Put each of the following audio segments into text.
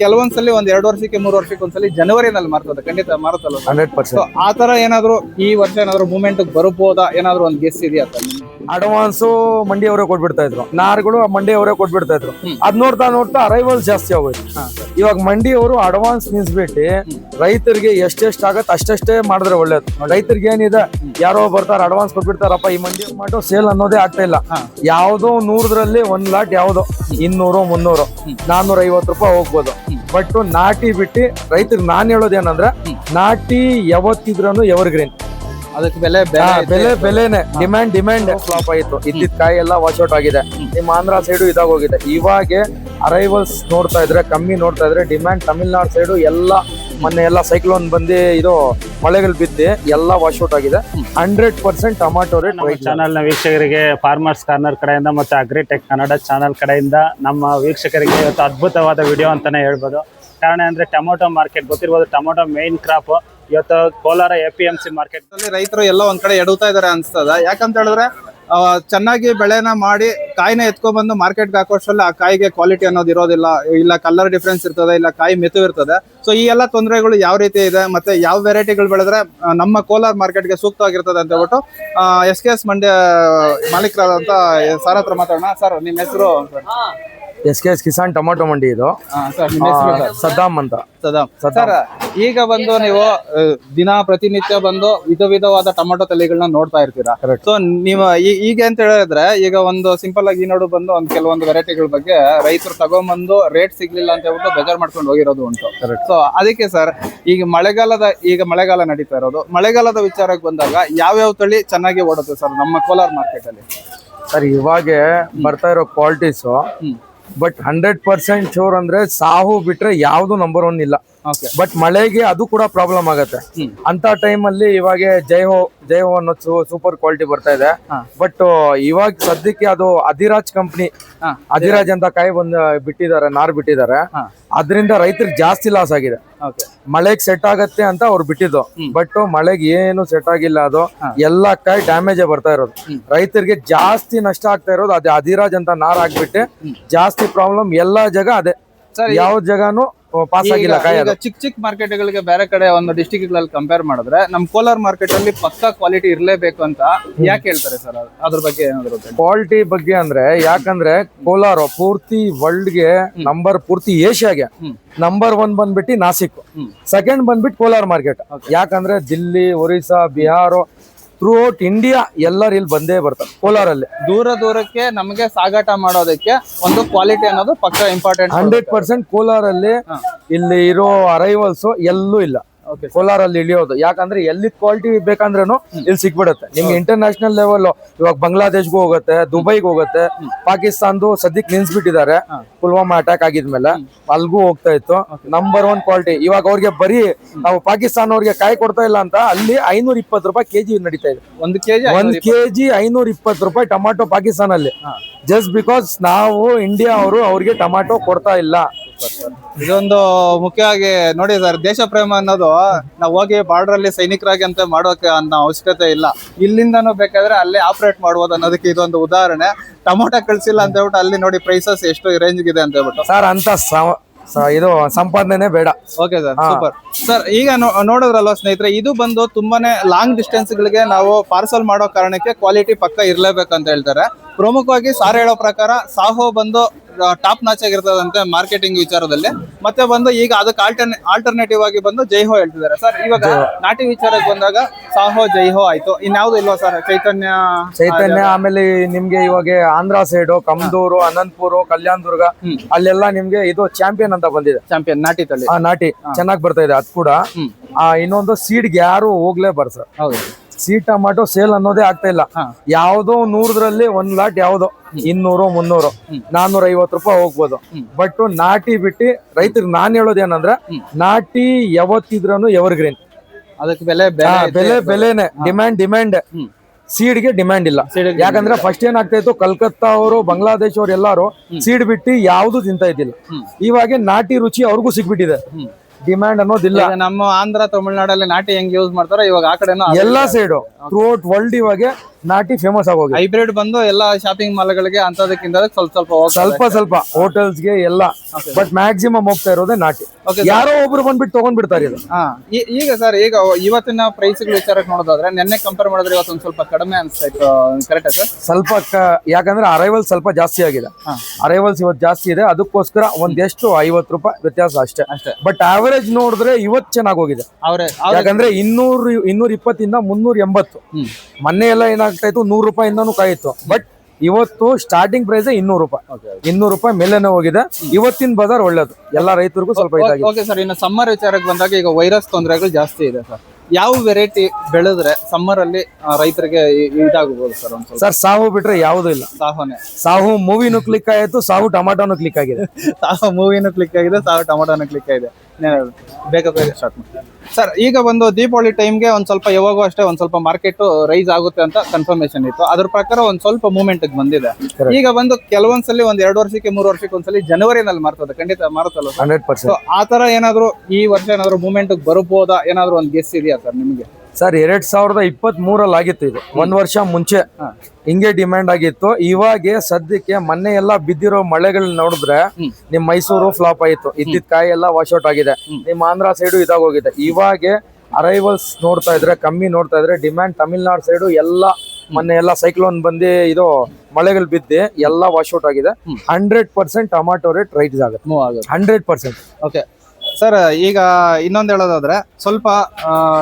ಕೆಲವೊಂದ್ಸಲಿ ಒಂದ್ ಎರಡು ವರ್ಷಕ್ಕೆ ಮೂರು ವರ್ಷಕ್ಕೆ ಒಂದ್ಸಲಿ ಜನವರಿನಲ್ಲಿ ಮಾರ್ತದೆ ಖಂಡಿತ ಮಾರುತ್ತಲ್ಲ ಹಂಡ್ರೆಡ್ ಸೊ ಪರ್ಸೆಂಟ್ ಆ ತರ ಏನಾದ್ರು ಈ ವರ್ಷ ಏನಾದ್ರು ಮೂಮೆಂಟ್ ಬರಬಹುದಾ? ಏನಾದ್ರು ಒಂದ್ ಗೆಸ್ ಇದೆಯಾ ಸರ್ ಅಡ್ವಾನ್ಸ್ ಮಂಡಿ ಅವರೇ ಕೊಟ್ಬಿಡ್ತಾ ಇದ್ರು. ನಾರ್ಗಳು ಮಂಡಿ ಅವರೇ ಕೊಟ್ಬಿಡ್ತಾ ಇದ್ರು. ಅದ್ ನೋಡ್ತಾ ನೋಡ್ತಾ ಅರೈವಲ್ ಜಾಸ್ತಿ ಆಗೋಯ್ತು. ಇವಾಗ ಮಂಡಿ ಅವರು ಅಡ್ವಾನ್ಸ್ ನಿಲ್ಸ್ಬಿಟ್ಟು ರೈತರಿಗೆ ಎಷ್ಟೆಷ್ಟು ಆಗತ್ತೆ ಅಷ್ಟಷ್ಟೇ ಮಾಡಿದ್ರೆ ಒಳ್ಳೇದು. ರೈತರಿಗೆ ಏನಿದೆ ಯಾರೋ ಬರ್ತಾರ ಅಡ್ವಾನ್ಸ್ ಕೊಟ್ಬಿಡ್ತಾರಪ್ಪ ಈ ಮಂಡಿ ಮಾಡು ಸೇಲ್ ಅನ್ನೋದೇ ಆಗ್ತಾ ಇಲ್ಲ. ಯಾವ್ದೋ ನೂರದ್ರಲ್ಲಿ ಒಂದ್ ಲಾಟ್ ಯಾವ್ದೋ ಇನ್ನೂರು ಮುನ್ನೂರು ನಾನ್ನೂರ ಐವತ್ತು ರೂಪಾಯಿ ಹೋಗ್ಬೋದು. ಬಟ್ ನಾಟಿ ಬಿಟ್ಟು ರೈತರಿಗೆ ನಾನು ಹೇಳೋದೇನಂದ್ರೆ ನಾಟಿ ಯಾವತ್ತಿದ್ರೂ ಎವರ್ ಗ್ರೀನ್ ಅದಕ್ಕೆ ಬೆಲೆ ಬೆಲೆ ಬೆಲೆನೆ. ಡಿಮ್ಯಾಂಡ್ ಡಿಮ್ಯಾಂಡ್ ಫ್ಲಾಪ್ ಆಯಿತು. ಇದ್ದಿದ್ ಕಾಯಿ ಎಲ್ಲ ವಾಶ್ ಔಟ್ ಆಗಿದೆ. ನಿಮ್ಮ ಆಂಧ್ರ ಸೈಡು ಇದಾಗೋಗಿದೆ ಇವಾಗೆ ಅರೈವಲ್ಸ್ ನೋಡ್ತಾ ಇದ್ರೆ ಕಮ್ಮಿ ನೋಡ್ತಾ ಇದ್ರೆ ಡಿಮ್ಯಾಂಡ್ ತಮಿಳ್ನಾಡು ಸೈಡು ಎಲ್ಲ ಮೊನ್ನೆ ಎಲ್ಲ ಸೈಕ್ಲೋನ್ ಬಂದು ಇದು ಮಳೆಗಳು ಬಿದ್ದು ಎಲ್ಲ ವಾಶ್ ಔಟ್ ಆಗಿದೆ. ಹಂಡ್ರೆಡ್ ಪರ್ಸೆಂಟ್ ಟೊಮಾಟೊ ರೇಟ್ ನಮ್ಮ ಚಾನಲ್ನ ವೀಕ್ಷಕರಿಗೆ ಫಾರ್ಮರ್ಸ್ ಕಾರ್ನರ್ ಕಡೆಯಿಂದ ಮತ್ತೆ ಅಗ್ರಿಟೆಕ್ ಕನ್ನಡ ಚಾನಲ್ ಕಡೆಯಿಂದ ನಮ್ಮ ವೀಕ್ಷಕರಿಗೆ ಇವತ್ತು ಅದ್ಭುತವಾದ ವಿಡಿಯೋ ಅಂತಾನೆ ಹೇಳ್ಬೋದು. ಕಾರಣ ಅಂದ್ರೆ ಟೊಮೊಟೊ ಮಾರ್ಕೆಟ್ ಗೊತ್ತಿರ್ಬೋದು ಟೊಮೊಟೊ ಮೇನ್ ಕ್ರಾಪ್ ಇವತ್ತು Kolar A P M C market ಅಲ್ಲಿ ರೈತರು ಎಲ್ಲ ಒಂದ್ ಕಡೆ ಎಡುತ್ತಾ ಇದಾರೆ ಅನ್ಸ್ತದ. ಯಾಕಂತ ಹೇಳಿದ್ರೆ ಚೆನ್ನಾಗಿ ಬೆಳೆನ ಮಾಡಿ ಕಾಯಿನ ಎತ್ಕೊಂಡ್ಬಂದು ಮಾರ್ಕೆಟ್ಗೆ ಹಾಕೋಷ್ಟರಲ್ಲಿ ಆ ಕಾಯಿಗೆ ಕ್ವಾಲಿಟಿ ಅನ್ನೋದು ಇರೋದಿಲ್ಲ. ಇಲ್ಲ ಕಲರ್ ಡಿಫ್ರೆನ್ಸ್ ಇರ್ತದೆ, ಇಲ್ಲ ಕಾಯಿ ಮೆತು ಇರ್ತದೆ. ಸೊ ಈ ಎಲ್ಲ ತೊಂದರೆಗಳು ಯಾವ ರೀತಿ ಇದೆ ಮತ್ತೆ ಯಾವ ವೆರೈಟಿಗಳು ಬೆಳೆದ್ರೆ ನಮ್ಮ ಕೋಲಾರ ಮಾರ್ಕೆಟ್ಗೆ ಸೂಕ್ತವಾಗಿರ್ತದೆ ಅಂತ ಹೇಳ್ಬಿಟ್ಟು ಎಸ್ ಕೆ ಎಸ್ ಮಂಡ್ಯ ಮಾಲೀಕರಾದಂತ ಸರ್ ಹತ್ರ ಮಾತಾಡೋಣ. ಸರ್ ನಿಮ್ಮ ಹೆಸರು? S K S Kisan tomato mandi ಇದು. ಸದ್ದಾಮ್ ಅಂತ. ಸದಾಮ್. ಸರ್ ಈಗ ಬಂದು ನೀವು ದಿನ ಪ್ರತಿನಿತ್ಯ ಬಂದು ವಿಧ ವಿಧವಾದ ಟೊಮೊಟೊ ತಳಿಗಳನ್ನ ನೋಡ್ತಾ ಇರ್ತೀರಾ. ಸೊ ನೀವು ಈಗ ಅಂತ ಹೇಳಿದ್ರೆ ಈಗ ಒಂದು ಸಿಂಪಲ್ ಆಗಿ ನೋಡು ಬಂದು ಒಂದು ಕೆಲವೊಂದು ವೆರೈಟಿಗಳ ಬಗ್ಗೆ ರೈತರು ತಗೊಂಬಂದು ರೇಟ್ ಸಿಗ್ಲಿಲ್ಲ ಅಂತ ಹೇಳ್ಬಿಟ್ಟು ಬೇಜಾರ್ ಮಾಡ್ಕೊಂಡು ಹೋಗಿರೋದು ಉಂಟು. ಸೊ ಅದಕ್ಕೆ ಸರ್ ಈಗ ಮಳೆಗಾಲದ ಈಗ ಮಳೆಗಾಲ ನಡೀತಾ ಇರೋದು. ಮಳೆಗಾಲದ ವಿಚಾರಕ್ಕೆ ಬಂದಾಗ ಯಾವ್ಯಾವ ತಳಿ ಚೆನ್ನಾಗಿ ಓಡುತ್ತೆ ಸರ್ ನಮ್ಮ ಕೋಲಾರ ಮಾರ್ಕೆಟ್ ಅಲ್ಲಿ? ಸರ್ ಇವಾಗೆ ಬರ್ತಾ ಇರೋ qualities but hundred percent sure ಅಂದ್ರೆ ಸಾಹು ಬಿಟ್ರೆ ಯಾವುದು ನಂಬರ್ ಒನ್ ಇಲ್ಲ. ಬಟ್ ಮಳೆಗೆ ಅದು ಕೂಡ ಪ್ರಾಬ್ಲಮ್ ಆಗತ್ತೆ. ಅಂತ ಟೈಮ್ ಅಲ್ಲಿ ಇವಾಗ ಜೈ ಹೋ ಜೈ ಹೋ ಅನ್ನೋ ಸೂಪರ್ ಕ್ವಾಲಿಟಿ ಬರ್ತಾ ಇದೆ. ಬಟ್ ಇವಾಗ ಸದ್ಯಕ್ಕೆ ಅದು ಅಧಿರಾಜ್ ಕಂಪ್ನಿ ಅಧಿರಾಜ್ ಅಂತ ಕಾಯಿ ಬಂದ್ ಬಿಟ್ಟಿದ್ದಾರೆ ನಾರ್ ಬಿಟ್ಟಿದ್ದಾರೆ. ಅದರಿಂದ ರೈತರಿಗೆ ಜಾಸ್ತಿ ಲಾಸ್ ಆಗಿದೆ. ಮಳೆಗೆ ಸೆಟ್ ಆಗತ್ತೆ ಅಂತ ಅವ್ರು ಬಿಟ್ಟಿದ್ದು. ಬಟ್ ಮಳೆಗೆ ಏನು ಸೆಟ್ ಆಗಿಲ್ಲ ಅದು. ಎಲ್ಲಾ ಕಾಯಿ ಡ್ಯಾಮೇಜ್ ಬರ್ತಾ ಇರೋದು. ರೈತರಿಗೆ ಜಾಸ್ತಿ ನಷ್ಟ ಆಗ್ತಾ ಇರೋದು ಅದೇ ಅಧಿರಾಜ್ ಅಂತ ನಾರ್ ಹಾಕ್ಬಿಟ್ಟು ಜಾಸ್ತಿ ಪ್ರಾಬ್ಲಮ್ ಎಲ್ಲಾ ಜಾಗ ಅದೇ. ಯಾವ ಜಾಗನು ಪಾಸ್ ಆಗಿಲ್ಲ ಕಾಯಿ ಈಗ ಅದು ಚಿಕ್ಕ ಚಿಕ್ಕ ಮಾರ್ಕೆಟ್ಗಳಿಗೆ ಬೇರೆ ಕಡೆ ಒಂದು ಡಿಸ್ಟಿಕ್ಗಳಲ್ಲಿ ಕಂಪೇರ್ ಮಾಡಿದ್ರೆ ನಮ್ ಕೋಲಾರ ಮಾರ್ಕೆಟ್ ಅಲ್ಲಿ ಪಕ್ಕಾ ಕ್ವಾಲಿಟಿ ಇರಲೇಬೇಕು ಅಂತ ಯಾಕೆ ಹೇಳ್ತಾರೆ ಸರ್ ಅದ್ರ ಬಗ್ಗೆ ಏನಾದ್ರು ಗೊತ್ತಾ? ಕ್ವಾಲಿಟಿ ಬಗ್ಗೆ ಅಂದ್ರೆ ಯಾಕಂದ್ರೆ ಕೋಲಾರ ಪೂರ್ತಿ ವರ್ಲ್ಡ್ಗೆ ನಂಬರ್ ಪೂರ್ತಿ ಏಷ್ಯಾಗೆ. ನಂಬರ್ ಒನ್ ಬಂದ್ಬಿಟ್ಟು ನಾಸಿಕ್. ಸೆಕೆಂಡ್ ಬಂದ್ಬಿಟ್ಟು ಕೋಲಾರ ಮಾರ್ಕೆಟ್ ಯಾಕಂದ್ರೆ Delhi Orissa Bihar throughout India ಎಲ್ಲರೂ ಇಲ್ಲಿ ಬಂದೇ ಬರ್ತಾರೆ ಕೋಲಾರಲ್ಲಿ. ದೂರ ದೂರಕ್ಕೆ ನಮಗೆ ಸಾಗಾಟ ಮಾಡೋದಕ್ಕೆ ಒಂದು ಕ್ವಾಲಿಟಿ ಅನ್ನೋದು ಪಕ್ಕ ಇಂಪಾರ್ಟೆಂಟ್ ಹಂಡ್ರೆಡ್ ಪರ್ಸೆಂಟ್ ಕೋಲಾರಲ್ಲಿ. ಇಲ್ಲಿ ಇರೋ ಅರೈವಲ್ಸ್ ಎಲ್ಲೂ ಇಲ್ಲ. ಓಕೆ ಕೋಲಾರಲ್ಲಿ ಇಳಿಯೋದು. ಯಾಕಂದ್ರೆ ಎಲ್ಲಿ ಕ್ವಾಲಿಟಿ ಬೇಕಂದ್ರೂ ಇಲ್ಲಿ ಸಿಕ್ಬಿಡುತ್ತೆ ನಿಮ್ಗೆ ಇಂಟರ್ನ್ಯಾಷನಲ್ ಲೆವೆಲ್ ಇವಾಗ ಬಾಂಗ್ಲಾದೇಶ್ಗೂ ಹೋಗುತ್ತೆ ದುಬೈಗೂ ಹೋಗುತ್ತೆ ಪಾಕಿಸ್ತಾನ್ದು ಸದ್ಯಕ್ಕೆ ನಿಲ್ಸ್ಬಿಟ್ಟಿದ್ದಾರೆ. ಪುಲ್ವಾಮಾ ಅಟ್ಯಾಕ್ ಆಗಿದ್ಮೇಲೆ. ಅಲ್ಗೂ ಹೋಗ್ತಾ ಇತ್ತು. ನಂಬರ್ ಒನ್ ಕ್ವಾಲಿಟಿ ಇವಾಗ ಅವ್ರಿಗೆ ಬರೀ ನಾವು ಪಾಕಿಸ್ತಾನ ಅವ್ರಿಗೆ ಕಾಯಿ ಕೊಡ್ತಾ ಇಲ್ಲ ಅಂತ ಅಲ್ಲಿ ಐನೂರ ಇಪ್ಪತ್ತು ರೂಪಾಯಿ ಕೆಜಿ ನಡೀತಾ ಇದೆ. ಒಂದು ಕೆಜಿ ಒಂದ್ ಕೆಜಿ ಐನೂರ ಇಪ್ಪತ್ತು ರೂಪಾಯಿ ಟೊಮಾಟೊ ಪಾಕಿಸ್ತಾನಲ್ಲಿ. ಜಸ್ಟ್ ಬಿಕಾಸ್ ನಾವು ಇಂಡಿಯಾ ಅವರು ಅವ್ರಿಗೆ ಟೊಮಾಟೊ ಕೊಡ್ತಾ ಇಲ್ಲ. ಇದೊಂದು ಮುಖ್ಯವಾಗಿ ನೋಡಿ ಸರ್ ದೇಶ ಪ್ರೇಮ ಅನ್ನೋದು ನಾವು ಹೋಗಿ ಬಾರ್ಡರ್ ಅಲ್ಲಿ ಸೈನಿಕರಾಗಿ ಅಂತ ಮಾಡೋಕೆ ಅನ್ನೋ ಅವಶ್ಯಕತೆ ಇಲ್ಲ. ಇಲ್ಲಿಂದನೂ ಬೇಕಾದ್ರೆ ಅಲ್ಲೇ ಆಪರೇಟ್ ಮಾಡ್ಬೋದು ಅನ್ನೋದಕ್ಕೆ ಇದೊಂದು ಉದಾಹರಣೆ. ಟೊಮೊಟೊ ಕಳ್ಸಿಲ್ಲ ಅಂತ ಹೇಳ್ಬಿಟ್ಟು ಅಲ್ಲಿ ನೋಡಿ ಪ್ರೈಸಸ್ ಎಷ್ಟು ರೇಂಜ್ ಇದೆ ಅಂತ ಹೇಳ್ಬಿಟ್ಟು. ಸರ್ ಅಂತ ಇದು ಸಂಪಾದನೆ ಬೇಡ. ಓಕೆ ಸರ್ ಸೂಪರ್ ಸರ್ ಈಗ ನೋಡಿದ್ರಲ್ವಾ ಸ್ನೇಹಿತರೆ ಇದು ಬಂದು ತುಂಬಾನೇ ಲಾಂಗ್ ಡಿಸ್ಟೆನ್ಸ್ ಗಳಿಗೆ ನಾವು ಪಾರ್ಸಲ್ ಮಾಡೋ ಕಾರಣಕ್ಕೆ ಕ್ವಾಲಿಟಿ ಪಕ್ಕ ಇರ್ಲೇಬೇಕು ಅಂತ ಹೇಳ್ತಾರೆ. ಪ್ರಮುಖವಾಗಿ ಸಾರ್ ಹೇಳೋ ಪ್ರಕಾರ ಸಾಹೋ ಬಂದು ಟಾಪ್ ನಾಚ್ ಆಗಿರ್ತದಂತೆ ಮಾರ್ಕೆಟಿಂಗ್ ವಿಚಾರದಲ್ಲಿ. ಮತ್ತೆ ಬಂದು ಈಗ ಅದಕ್ಕೆ ಆಲ್ಟರ್ನೇ ಆಲ್ಟರ್ನೇಟಿವ್ ಆಗಿ ಬಂದು ಜೈಹೋ ಹೇಳ್ತಿದ್ದಾರೆ. ಸರ್ ಇವಾಗ ನಾಟಿ ವಿಚಾರಕ್ಕೆ ಬಂದಾಗ ಸಾಹೋ ಜೈಹೋ ಆಯ್ತು. ಇನ್ಯಾವ್ದು ಇಲ್ವಾ ಸರ್ ಚೈತನ್ಯ ಚೈತನ್ಯ ಆಮೇಲೆ ನಿಮ್ಗೆ ಇವಾಗ ಆಂಧ್ರ ಸೈಡು ಕಮ್ದೂರು ಅನಂತಪುರ ಕಲ್ಯಾಣದುರ್ಗ ದುರ್ಗ ಅಲ್ಲೆಲ್ಲ ನಿಮ್ಗೆ ಇದು ಚಾಂಪಿಯನ್ ಅಂತ ಬಂದಿದೆ. ಚಾಂಪಿಯನ್ ನಾಟಿ ತಳಿ ಆ ನಾಟಿ. ಚೆನ್ನಾಗಿ ಬರ್ತಾ ಇದೆ ಅದು ಕೂಡ. ಆ ಇನ್ನೊಂದು ಸೀಡ್ಗೆ ಯಾರು ಹೋಗ್ಲೇಬಾರ್ದು ಸರ್. ಹೌದು. ಸೀಡ್ ಟೊಮಾಟೊ ಸೇಲ್ ಅನ್ನೋದೇ ಆಗ್ತಾ ಇಲ್ಲ. ಯಾವ್ದೋ ನೂರದ್ರಲ್ಲಿ ಒಂದ್ ಲಾಟ್ ಯಾವ್ದೋ ಇನ್ನೂರು ಮುನ್ನೂರು ನಾನ್ನೂರ ಐವತ್ತು ರೂಪಾಯಿ ಹೋಗ್ಬೋದು. ಬಟ್ ನಾಟಿ ಬಿಟ್ಟು ರೈತರಿಗೆ ನಾನ್ ಹೇಳೋದೇನಂದ್ರೆ ನಾಟಿ ಯಾವತ್ತಿದ್ರೂ ಎವರ್ ಗ್ರೀನ್ ಅದಕ್ಕೆ ಬೆಲೆ ಬೆಲೆ. ಬೆಲೆನೆ. Demand demand. ಸೀಡ್ಗೆ ಡಿಮ್ಯಾಂಡ್ ಇಲ್ಲ. ಯಾಕಂದ್ರೆ ಫಸ್ಟ್ ಏನಾಗ್ತಾ ಇತ್ತು ಕಲ್ಕತ್ತಾ ಅವರು ಬಾಂಗ್ಲಾದೇಶ್ ಅವ್ರು ಎಲ್ಲಾರು ಸೀಡ್ ಬಿಟ್ಟು ಯಾವ್ದು ತಿಂತಾ ಇದ್ದಿಲ್ಲ. ಹ್ಮ್. ಇವಾಗ ನಾಟಿ ರುಚಿ ಅವ್ರಿಗೂ ಸಿಗ್ಬಿಟ್ಟಿದೆ. ಹ್ಮ್. ಡಿಮ್ಯಾಂಡ್ ಅನ್ನೋದಿಲ್ಲ. ಈಗ ನಮ್ಮ ಆಂಧ್ರ ತಮಿಳ್ನಾಡಲ್ಲಿ ನಾಟಿ ಹೆಂಗ್ ಯೂಸ್ ಮಾಡ್ತಾರೋ ಇವಾಗ ಆ ಕಡೆನೂ ಎಲ್ಲಾ ಸೈಡ್ ಥ್ರೂ ಔಟ್ ವರ್ಲ್ಡ್ ಇವಾಗ ನಾಟಿ ಫೇಮಸ್ ಆಗೋಗಿ ಹೈಬ್ರಿಡ್ ಬಂದು ಎಲ್ಲ ಶಾಪಿಂಗ್ ಮಾಲ್ಗಳಿಗೆ ಅಂತದಕ್ಕಿಂತ ಸ್ವಲ್ಪ ಸ್ವಲ್ಪ ಸ್ವಲ್ಪ ಸ್ವಲ್ಪ ಹೋಟೆಲ್ಸ್ಗೆ ಎಲ್ಲ. ಬಟ್ ಮ್ಯಾಕ್ಸಿಮಮ್ ಹೋಗ್ತಾ ಇರೋದೇ ನಾಟಿ. ಯಾರೋ ಒಬ್ರು ಬಂದ್ಬಿಟ್ಟು ತಗೊಂಡ್ ಬಿಡ್ತಾರೆ ಇದು ಈಗ ಸರ್ ಈಗ ಇವತ್ತಿನ ಪ್ರೈಸ್ ವಿಚಾರಕ್ಕೆ ನೋಡೋದಾದ್ರೆ ನಿನ್ನೆ ಕಂಪೇರ್ ಮಾಡಿದ್ರೆ ಇವತ್ತು ಒಂದ್ ಸ್ವಲ್ಪ ಕಡಿಮೆ ಅನ್ಸ್ತಾ ಇತ್ತು ಕರೆಕ್ಟಾ ಸರ್ ಸ್ವಲ್ಪ ಯಾಕಂದ್ರೆ ಅರೈವಲ್ ಸ್ವಲ್ಪ ಜಾಸ್ತಿ ಆಗಿದೆ. ಅರೈವಲ್ಸ್ ಇವತ್ತು ಜಾಸ್ತಿ ಇದೆ ಅದಕ್ಕೋಸ್ಕರ ಒಂದೆಷ್ಟು ಐವತ್ತು ರೂಪಾಯಿ ವ್ಯತ್ಯಾಸ ಅಷ್ಟೇ. ಅಷ್ಟೇ. ಬಟ್ ಆವರೇಜ್ ನೋಡಿದ್ರೆ ಇವತ್ತು ಚೆನ್ನಾಗಿ ಹೋಗಿದೆ. ಯಾಕಂದ್ರೆ ಇನ್ನೂರು ಇನ್ನೂರ ಇಪ್ಪತ್ತಿಂದ ಮುನ್ನೂರ ಎಂಬತ್ತು. ಮೊನ್ನೆ ಎಲ್ಲ ಏನಾಗ್ತಾ ಇತ್ತು ನೂರು ರೂಪಾಯಿಂದನೂ ಕಾಯಿತ್ತು ಬಟ್ ಇವತ್ತು ಸ್ಟಾರ್ಟಿಂಗ್ ಪ್ರೈಸ್ ಇನ್ನೂರು ರೂಪಾಯಿ. ಇನ್ನೂರು ರೂಪಾಯಿ ಮೇಲೆನೆ ಹೋಗಿದೆ. ಇವತ್ತಿನ ಬಜಾರ್ ಒಳ್ಳೇದು. ಎಲ್ಲಾ ರೈತರಿಗೂ ಸ್ವಲ್ಪ ಇದಾಗಿದೆ. ಓಕೆ ಸರ್ ಇನ್ನು ಸಮ್ಮರ್ ವಿಚಾರಕ್ಕೆ ಬಂದಾಗ ಈಗ ವೈರಸ್ ತೊಂದರೆಗಳು ಜಾಸ್ತಿ ಇದೆ ಸರ್ ಯಾವ ವೆರೈಟಿ ಬೆಳೆದ್ರೆ ಸಮ್ಮರ್ ಅಲ್ಲಿ ರೈತರಿಗೆ ಇದಾಗಬಹುದು ಸರ್ ಸರ್ ಸಾಹು ಬಿಟ್ರೆ ಯಾವುದೂ ಇಲ್ಲ. ಸಾಹುನೇ ಸಾಹು ಮೂವಿನೂ ಕ್ಲಿಕ್ ಆಯಿತು ಸಾಹು ಟಮಾಟೋನು ಕ್ಲಿಕ್ ಆಗಿದೆ. ಸಾಹು ಮೂವಿನೂ ಕ್ಲಿಕ್ ಆಗಿದೆ ಸಾಹು ಟೊಮಾಟೋನು ಕ್ಲಿಕ್ ಆಗಿದೆ. ಬೇಗ ಬೇಗ ಸ್ಟಾರ್ಟ್ ಮಾಡಿ. ಸರ್ ಈಗ ಒಂದು ದೀಪಾವಳಿ ಟೈಮ್ಗೆ ಒಂದು ಸ್ವಲ್ಪ ಯಾವಾಗೂ ಅಷ್ಟೇ ಒಂದ್ ಸ್ವಲ್ಪ ಮಾರ್ಕೆಟ್ ರೈಸ್ ಆಗುತ್ತೆ ಅಂತ ಕನ್ಫರ್ಮೇಶನ್ ಇತ್ತು. ಅದ್ರ ಪ್ರಕಾರ ಒಂದು ಸ್ವಲ್ಪ ಮೂವ್ಮೆಂಟ್ ಬಂದಿದೆ. ಈಗ ಬಂದು ಕೆಲವೊಂದ್ಸಲಿ ಒಂದ್ ಎರಡು ವರ್ಷಕ್ಕೆ ಮೂರು ವರ್ಷಕ್ಕೆ ಒಂದ್ಸಲಿ ಜನವರಿನಲ್ಲಿ ಮಾರ್ತದೆ. ಖಂಡಿತ ಮಾರುತ್ತಲ್ಲ ಹಂಡ್ರೆಡ್ ಪರ್ಸೆಂಟ್. ಸೊ ಆ ತರ ಏನಾದ್ರು ಈ ವರ್ಷ ಏನಾದ್ರು ಮೂವ್ಮೆಂಟ್ ಬರಬಹುದಾ ಏನಾದ್ರು ಒಂದ್ ಗೆಸ್ ಇದೆಯಾ ಸರ್ ನಿಮಗೆ? ಸರ್ ಎರಡ್ ಸಾವಿರದ ಇಪ್ಪತ್ತ್ ಮೂರಲ್ಲಿ ಆಗಿತ್ತು ಇದು. ಒಂದ್ ವರ್ಷ ಮುಂಚೆ. ಹಿಂಗೆ ಡಿಮ್ಯಾಂಡ್ ಆಗಿತ್ತು. ಇವಾಗೆ ಸದ್ಯಕ್ಕೆ ಮೊನ್ನೆ ಎಲ್ಲ ಬಿದ್ದಿರೋ ಮಳೆಗಳನ್ನ ನೋಡಿದ್ರೆ. ನಿಮ್ ಮೈಸೂರು ಫ್ಲಾಪ್ ಆಯ್ತು. ಇದ್ದಿದ್ ಕಾಯಿ ಎಲ್ಲ ವಾಶ್ ಔಟ್ ಆಗಿದೆ. ನಿಮ್ ಆಂಧ್ರ ಸೈಡು ಇದಾಗೋಗಿದೆ. ಇವಾಗೆ ಅರೈವಲ್ಸ್ ನೋಡ್ತಾ ಇದ್ರೆ ಕಮ್ಮಿ ನೋಡ್ತಾ ಇದ್ರೆ ಡಿಮ್ಯಾಂಡ್ ತಮಿಳ್ನಾಡು ಸೈಡು ಎಲ್ಲ ಮೊನ್ನೆ ಎಲ್ಲ ಸೈಕ್ಲೋನ್ ಬಂದು ಇದು ಮಳೆಗಳು ಬಿದ್ದು ಎಲ್ಲ ವಾಶ್ ಔಟ್ ಆಗಿದೆ. Hundred percent tomato rate move ಆಗುತ್ತೆ. ಹಂಡ್ರೆಡ್ ಪರ್ಸೆಂಟ್ ಓಕೆ ಸರ್ ಈಗ ಇನ್ನೊಂದು ಹೇಳೋದಾದ್ರೆ ಸ್ವಲ್ಪ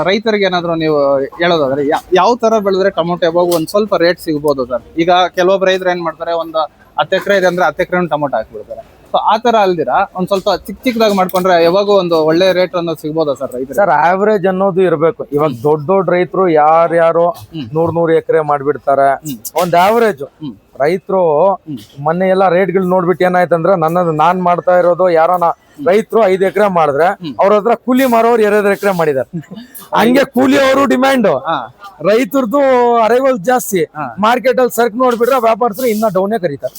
ರೈತರಿಗೆ ಏನಾದ್ರು ನೀವು ಹೇಳೋದಾದ್ರೆ ಯಾವ ತರ ಬೆಳೆದ್ರೆ ಟೊಮೊಟೊ ಯಾವಾಗ ಒಂದ್ ಸ್ವಲ್ಪ ರೇಟ್ ಸಿಗ್ಬೋದು ಸರ್ ಈಗ ಕೆಲವೊಬ್ಬ ರೈತರು ಏನ್ ಮಾಡ್ತಾರೆ ಒಂದು ಹತ್ತು ಎಕರೆ ಇದೆ ಅಂದ್ರೆ ಹತ್ತು ಎಕರೆ ಟೊಮೊಟೊ ಹಾಕ್ಬಿಡ್ತಾರೆ. ಸೊ ಆ ತರ ಅಲ್ದಿರಾ ಒಂದ್ ಸ್ವಲ್ಪ ಚಿಕ್ಕ ಚಿಕ್ಕದಾಗಿ ಮಾಡ್ಕೊಂಡ್ರೆ ಯಾವಾಗ ಒಂದು ಒಳ್ಳೆ ರೇಟ್ ಅನ್ನೋದು ಸಿಗ್ಬೋದಾ ಸರ್ ರೈತರು ಸರ್ ಆವರೇಜ್ ಅನ್ನೋದು ಇರಬೇಕು. ಇವಾಗ ದೊಡ್ಡ ದೊಡ್ಡ ರೈತರು ಯಾರ್ಯಾರು ನೂರ್ ನೂರ್ ಎಕರೆ ಮಾಡ್ಬಿಡ್ತಾರೆ. ಒಂದ್ ಆವರೇಜ್. ರೈತರು ಮೊನ್ನೆ ಎಲ್ಲ ರೇಟ್ಗಳು ನೋಡ್ಬಿಟ್ಟು ಏನಾಯ್ತಂದ್ರೆ ನನ್ನದು ನಾನ್ ಮಾಡ್ತಾ ಇರೋದು ಯಾರೋನ ರೈತರು ಐದು ಎಕರೆ ಮಾಡಿದ್ರೆ ಅವ್ರ ಹತ್ರ ಕೂಲಿ ಮಾರೋರು ಎರಡು ಎಕರೆ ಮಾಡಿದಾರೆ. ಹಂಗೆ ಕೂಲಿ ಅವರು ಡಿಮ್ಯಾಂಡ್ ರೈತರದ್ದು ರೈತರದು ಅರೈವಲ್ ಜಾಸ್ತಿ. ಮಾರ್ಕೆಟ್ ಅಲ್ಲಿ ಸರ್ಕ್ ನೋಡ್ಬಿಟ್ರೆ ವ್ಯಾಪಾರಸ್ಥರು ಇನ್ನ ಡೌನೇ ಕರೀತಾರೆ.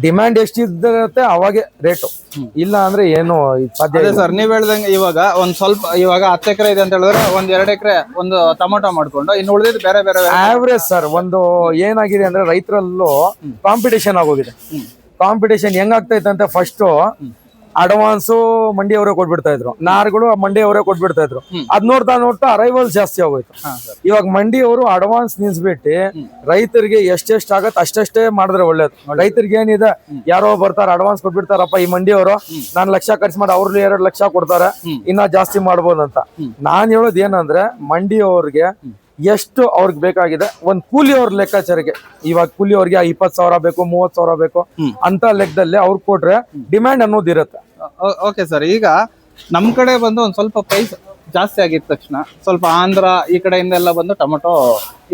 ಡಿಮ್ಯಾಂಡ್ ಎಷ್ಟಿರುತ್ತೆ ಅವಾಗೆ ರೇಟು ಇಲ್ಲ ಅಂದ್ರೆ ಏನು ಸಾಧ್ಯ ಸರ್ ನೀವ್ ಹೇಳ್ದಂಗೆ ಇವಾಗ ಒಂದ್ ಸ್ವಲ್ಪ ಇವಾಗ ಹತ್ತು ಎಕರೆ ಇದೆ ಅಂತ ಹೇಳಿದ್ರೆ ಒಂದ್ ಎರಡ್ ಎಕರೆ ಒಂದು ಟೊಮೊಟೊ ಮಾಡ್ಕೊಂಡು ಇನ್ನು ಉಳಿದಿದ್ದು ಬೇರೆ ಬೇರೆ ಬೇರೆ- ಆವ್ರೇಜ್ ಸರ್ ಒಂದು ಏನಾಗಿದೆ ಅಂದ್ರೆ ರೈತರಲ್ಲೂ ಕಾಂಪಿಟೇಷನ್ ಆಗೋಗಿದೆ. ಕಾಂಪಿಟೇಷನ್ ಹೆಂಗಾಗ್ತೈತೆ ಅಂತ ಫಸ್ಟ್ ಅಡ್ವಾನ್ಸು ಮಂಡಿಯವರೇ ಕೊಟ್ಬಿಡ್ತಾ ಇದ್ರು. ನಾರ್ಗಳು ಮಂಡಿಯವರೇ ಕೊಟ್ಬಿಡ್ತಾ ಇದ್ರು. ಅದ್ ನೋಡ್ತಾ ನೋಡ್ತಾ ಅರೈವಲ್ ಜಾಸ್ತಿ ಆಗೋಯ್ತು. ಇವಾಗ ಮಂಡಿಯವರು ಅಡ್ವಾನ್ಸ್ ನಿಲ್ಸ್ಬಿಟ್ಟು ರೈತರಿಗೆ ಎಷ್ಟೆಷ್ಟ್ ಆಗತ್ತೆ ಅಷ್ಟಷ್ಟೇ ಮಾಡಿದ್ರೆ ಒಳ್ಳೇದು. ರೈತರಿಗೆ ಏನಿದೆ ಯಾರೋ ಬರ್ತಾರೆ ಅಡ್ವಾನ್ಸ್ ಕೊಟ್ಬಿಡ್ತಾರಪ್ಪ ಈ ಮಂಡಿಯವರು ನಾನ್ ಲಕ್ಷ ಖರ್ಚು ಮಾಡಿ ಅವ್ರಲ್ಲಿ ಎರಡು ಲಕ್ಷ ಕೊಡ್ತಾರೆ. ಇನ್ನ ಜಾಸ್ತಿ ಮಾಡ್ಬೋದಂತ. ನಾನ್ ಹೇಳೋದು ಏನಂದ್ರೆ ಮಂಡಿಯವ್ರಿಗೆ ಎಷ್ಟು ಅವ್ರಿಗೆ ಬೇಕಾಗಿದೆ? ಒಂದ್ ಕೂಲಿಯವ್ರ ಲೆಕ್ಕಾಚಾರಕ್ಕೆ. ಇವಾಗ ಕೂಲಿಯವ್ರಿಗೆ ಇಪ್ಪತ್ ಸಾವಿರ ಬೇಕು ಮೂವತ್ ಸಾವಿರ ಬೇಕು ಅಂತ ಲೆಕ್ಕದಲ್ಲಿ ಅವ್ರು ಕೊಟ್ರೆ ಡಿಮ್ಯಾಂಡ್ ಅನ್ನೋದು ಇರುತ್ತೆ. ಓಕೆ ಸರ್ ಈಗ ನಮ್ ಕಡೆ ಬಂದು ಒಂದ್ ಸ್ವಲ್ಪ ಪ್ರೈಸ್ ಜಾಸ್ತಿ ಆಗಿದ ತಕ್ಷಣ ಸ್ವಲ್ಪ ಆಂಧ್ರ ಈ ಕಡೆಯಿಂದ ಎಲ್ಲ ಬಂದು ಟೊಮೊಟೊ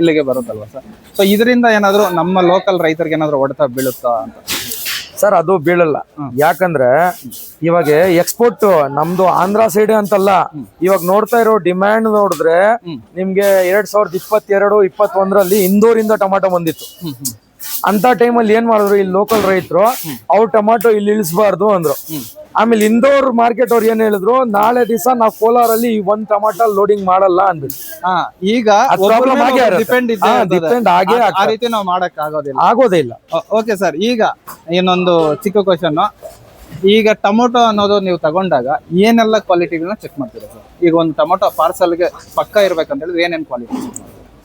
ಇಲ್ಲಿಗೆ ಬರುತ್ತಲ್ವ ಸರ್? ಸೊ ಇದರಿಂದ ಏನಾದ್ರು ನಮ್ಮ ಲೋಕಲ್ ರೈತರಿಗೆ ಏನಾದ್ರು ಹೊಡೆತ ಬೀಳುತ್ತಾ ಅಂತ? ಸರ್ ಅದು ಬೀಳಲ್ಲ. ಯಾಕಂದ್ರೆ ಇವಾಗ ಎಕ್ಸ್ಪೋರ್ಟ್ ನಮ್ದು ಆಂಧ್ರ ಸೈಡ್ ಅಂತಲ್ಲ ಇವಾಗ ನೋಡ್ತಾ ಇರೋ ಡಿಮ್ಯಾಂಡ್ ನೋಡಿದ್ರೆ ನಿಮ್ಗೆ ಎರಡ್ ಸಾವಿರದ ಇಪ್ಪತ್ತೆರಡು ಇಪ್ಪತ್ತೊಂದರಲ್ಲಿ ಇಂದೂರಿಂದ ಟೊಮಾಟೊ ಬಂದಿತ್ತು. ಅಂತ ಟೈಮಲ್ಲಿ ಏನ್ ಮಾಡಿದ್ರು ಇಲ್ಲಿ ಲೋಕಲ್ ರೈತರು ಅವ್ರು ಟೊಮಾಟೊ ಇಲ್ಲಿ ಇಳಿಸಬಾರ್ದು ಅಂದ್ರು. ಆಮೇಲೆ ಇಂದೋರ್ ಮಾರ್ಕೆಟ್ ಅವ್ರು ಏನ್ ಹೇಳಿದ್ರು ನಾಳೆ ದಿವಸ ನಾವು ಕೋಲಾರಲ್ಲಿ ಅಲ್ಲಿ ಒಂದ್ ಟೊಮಾಟೊ ಲೋಡಿಂಗ್ ಮಾಡಲ್ಲ ಅಂದ್ಬಿಟ್ಟು. ಹಾ ಈಗ ಡಿಪೆಂಡ್ ಆಗೇ ಆ ರೀತಿ ನಾವು ಮಾಡಕ್ ಆಗೋದಿಲ್ಲ. ಆಗೋದೇ ಇಲ್ಲ. ಓಕೆ ಸರ್ ಈಗ ಇನ್ನೊಂದು ಚಿಕ್ಕ ಕ್ವಶನ್ ಈಗ ಟೊಮೊಟೊ ಅನ್ನೋದು ನೀವು ತಗೊಂಡಾಗ ಏನೆಲ್ಲ ಕ್ವಾಲಿಟಿಗಳನ್ನ ಚೆಕ್ ಮಾಡ್ತೀರಾ ಸರ್ ಈಗ ಒಂದು ಟೊಮೊಟೊ ಪಾರ್ಸಲ್ಗೆ ಪಕ್ಕ ಇರ್ಬೇಕಂತ ಹೇಳಿದ್ರೆ ಏನೇನ್ ಕ್ವಾಲಿಟಿ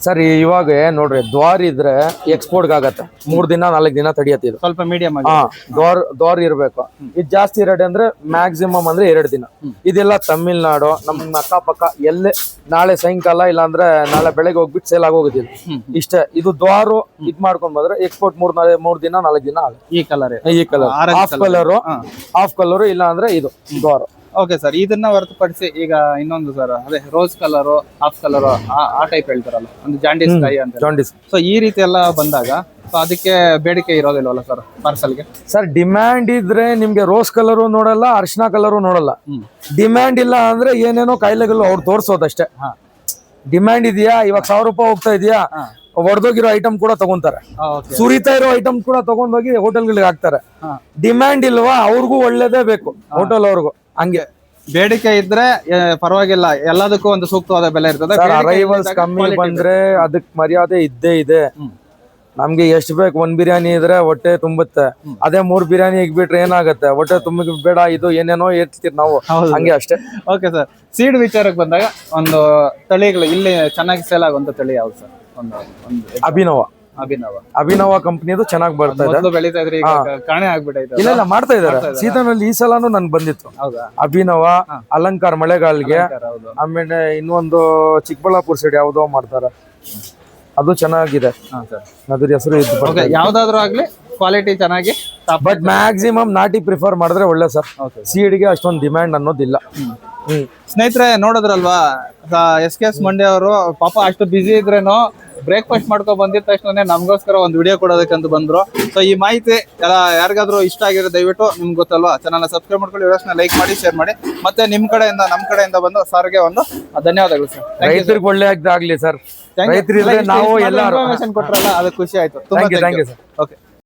ಸರ್ ಇವಾಗ ನೋಡ್ರಿ ದ್ವಾರ ಇದ್ರೆ ಎಕ್ಸ್ಪೋರ್ಟ್ ಆಗತ್ತೆ. ಮೂರ್ ದಿನ ನಾಲ್ಕು ದಿನ ತಡಿಯತ್ತೆ ಇದು. ಸ್ವಲ್ಪ ಮೀಡಿಯಂ ಹಾ ದ್ವಾರ್ ದ್ವಾರ್ ಇರ್ಬೇಕು. ಇದು ಜಾಸ್ತಿ ರೇಟ್ ಅಂದ್ರೆ ಮ್ಯಾಕ್ಸಿಮಮ್ ಅಂದ್ರೆ ಎರಡು ದಿನ. ಇದೆಲ್ಲ ತಮಿಳ್ನಾಡು ನಮ್ಮ ಅಕ್ಕಪಕ್ಕ ಎಲ್ಲೇ ನಾಳೆ ಸಾಯಂಕಾಲ ಇಲ್ಲ ಅಂದ್ರೆ ನಾಳೆ ಬೆಳಗ್ಗೆ ಹೋಗ್ಬಿಟ್ಟು ಸೇಲ್ ಆಗೋಗೋದಿಲ್ಲ ಇಷ್ಟೇ ಇದು ದ್ವಾರು ಇದ್ ಮಾಡ್ಕೊಂಡ್ ಬಂದ್ರೆ ಎಕ್ಸ್ಪೋರ್ಟ್ ಮೂರ್ ನಾಳೆ ಮೂರ್ ದಿನ ನಾಲ್ಕು ದಿನ ಆಗುತ್ತೆ. ಈ ಕಲರ್ ಈ colour half colour half colour ಇಲ್ಲ ಅಂದ್ರೆ ಇದು ದ್ವಾರ. ಓಕೆ ಸರ್ ಇದನ್ನ ಹೊರತುಪಡಿಸಿ ಈಗ ಇನ್ನೊಂದು ಸರ್ ಅದೇ ರೋಸ್ ಕಲರ್ ಹಾಫ್ ಕಲರ್ ಆ ಟೈಪ್ ಹೇಳ್ತಾರಲ್ಲ ಒಂದು ಜಾಂಡಿಸ್ ಕಾಯಿ ಅಂತ ಜಾಂಡಿಸ್ ಸೊ ಈ ರೀತಿ ಎಲ್ಲ ಬಂದಾಗ ಸೊ ಅದಕ್ಕೆ ಬೇಡಿಕೆ ಇರೋದಿಲ್ವಲ್ಲ ಸರ್ ಪಾರ್ಸಲ್ಗೆ ಸರ್ ಡಿಮ್ಯಾಂಡ್ ಇದ್ರೆ ನಿಮ್ಗೆ ರೋಸ್ ಕಲರು ನೋಡಲ್ಲ ಅರ್ಶಿನ ಕಲರು ನೋಡಲ್ಲ. ಡಿಮ್ಯಾಂಡ್ ಇಲ್ಲ ಅಂದ್ರೆ ಏನೇನೋ ಕಾಯಿಲೆಗಳು ಅವ್ರು ತೋರಿಸೋದಷ್ಟೇ. ಹಾ. ಡಿಮ್ಯಾಂಡ್ ಇದೆಯಾ? ಇವಾಗ ಸಾವಿರ ರೂಪಾಯಿ ಹೋಗ್ತಾ ಇದೆಯಾ. ಹೊಡೆದೋಗಿರೋ ಐಟಮ್ ಕೂಡ ತಗೊಂತಾರೆ. ಸುರಿತಾ ಇರೋ ಐಟಮ್ ಕೂಡ ತಗೊಂಡೋಗಿ ಹೋಟೆಲ್ಗಳಿಗೆ ಹಾಕ್ತಾರೆ. ಡಿಮ್ಯಾಂಡ್ ಇಲ್ವಾ? ಅವ್ರಿಗೂ ಒಳ್ಳೇದೇ ಬೇಕು ಹೋಟೆಲ್ ಅವ್ರಿಗೂ. ಹಂಗೆ ಬೇಡಿಕೆ ಇದ್ರೆ ಪರವಾಗಿಲ್ಲ. ಎಲ್ಲದಕ್ಕೂ ಒಂದು ಸೂಕ್ತವಾದ ಬೆಲೆ ಇರ್ತದೆ. ಅರೈವಲ್ಸ್ ಕಮ್ಮಿ ಬಂದ್ರೆ ಅದಕ್ ಮರ್ಯಾದೆ ಇದ್ದೇ ಇದೆ. ನಮ್ಗೆ ಎಷ್ಟ್ ಬೇಕು ಒಂದ್ ಬಿರಿಯಾನಿ ಇದ್ರೆ ಹೊಟ್ಟೆ ತುಂಬುತ್ತೆ. ಅದೇ ಮೂರ್ ಬಿರಿಯಾನಿ ಇಗ್ಬಿಟ್ರೆ ಏನಾಗುತ್ತೆ? ಹೊಟ್ಟೆ ತುಂಬ ಬೇಡ ಇದು ಏನೇನೋ ಇರ್ತೀರಿ ನಾವು. ಹಂಗೆ ಅಷ್ಟೇ. ಓಕೆ ಸರ್ ಸೀಡ್ ವಿಚಾರಕ್ಕೆ ಬಂದಾಗ ಒಂದು ತಳಿಗಳು ಇಲ್ಲಿ ಚೆನ್ನಾಗಿ ಸೇಲ್ ಆಗುವಂತ ತಳಿ ಯಾವ್ದು ಸರ್ ಒಂದು ಅಭಿನವ. ಅಭಿನವ. ಅಭಿನವ ಕಂಪ್ನಿದು ಚೆನ್ನಾಗಿ ಬರ್ತಾ ಇದೆ. ಮೊದಲು ಬೆಳೀತಾ ಇದ್ರಿ ಈಗ ಕಾಣೆ ಆಗ್ಬಿಟ್ಟೈತೆ ಇಲ್ಲ ಇಲ್ಲ ಮಾಡ್ತಾ ಇದಾರೆ. ಸೀಸನಲ್ಲಿ ಈ ಸಲನು ನನ್ ಬಂದಿತ್ತು. ಹೌದಾ? ಅಭಿನವ ಅಲಂಕಾರ ಮಳೆಗಾಲ್ಗೆ ಹೌದು. ಆಮೇಲೆ ಇನ್ನೊಂದು ಚಿಕ್ಕಬಳ್ಳಾಪುರ ಸೈಡ್ ಯಾವ್ದೋ ಮಾಡ್ತಾರೆ. ಅದು ಚೆನ್ನಾಗಿದೆ. ಹಾ ಸರ್. ಅದ್ರ ಹೆಸರು ಇದು ಓಕೆ ಯಾವ್ದಾದ್ರು ಆಗ್ಲಿ ಕ್ವಾಲಿಟಿ ಚೆನ್ನಾಗಿ ಬಟ್ ಮ್ಯಾಕ್ಸಿಮಮ್ ನಾಟಿ ಪ್ರಿಫರ್ ಮಾಡಿದ್ರೆ ಒಳ್ಳೆ ಸರ್. ಸೀಡ್ಗೆ ಅಷ್ಟೊಂದು ಡಿಮ್ಯಾಂಡ್ ಅನ್ನೋದಿಲ್ಲ. ಹ್ಮ್. ಸ್ನೇಹಿತರೆ ನೋಡಿದ್ರಲ್ವಾ? ಎಸ್ ಕೆ ಎಸ್ ಮಂಡ್ಯ ಅವರು ಪಾಪ ಅಷ್ಟು ಬಿಸಿ ಇದ್ರೇನು ಬ್ರೇಕ್ಫಾಸ್ಟ್ ಮಾಡ್ಕೊಂಡು ಬಂದಿದ ತಕ್ಷಣ ನಮಗೋಸ್ಕರ ಒಂದು ವಿಡಿಯೋ ಕೊಡೋದಕ್ಕಂತ ಬಂದ್ರು. ಸೊ ಈ ಮಾಹಿತಿ ಎಲ್ಲ ಯಾರಿಗಾದ್ರೂ ಇಷ್ಟ ಆಗಿರೋ ದಯವಿಟ್ಟು ನಿಮ್ಗೆ ಗೊತ್ತಲ್ವಾ? ಚಾನಲ್ ಸಬ್ಸ್ಕ್ರೈಬ್ ಮಾಡ್ಕೊಳ್ಳಿ ವಿಡಿಯೋಸ್ನ ಲೈಕ್ ಮಾಡಿ ಶೇರ್ ಮಾಡಿ. ಮತ್ತೆ ನಿಮ್ಮ ಕಡೆಯಿಂದ ನಮ್ಮ ಕಡೆಯಿಂದ ಬಂದು ಸರ್ಗೆ ಒಂದು ಧನ್ಯವಾದಗಳು ಸರ್ ರೈತರಿಗೆ ಒಳ್ಳೆ ಆಗ್ಲಿ ಸರ್ ರೈತರಿಗೆ ನಾವು ಎಲ್ಲಾರು. ಕೊಟ್ರಲ್ಲ ಅದಕ್ಕೆ ಖುಷಿ ಆಯ್ತು. ತುಂಬಾ ಥ್ಯಾಂಕ್ ಯು ಸರ್ ಓಕೆ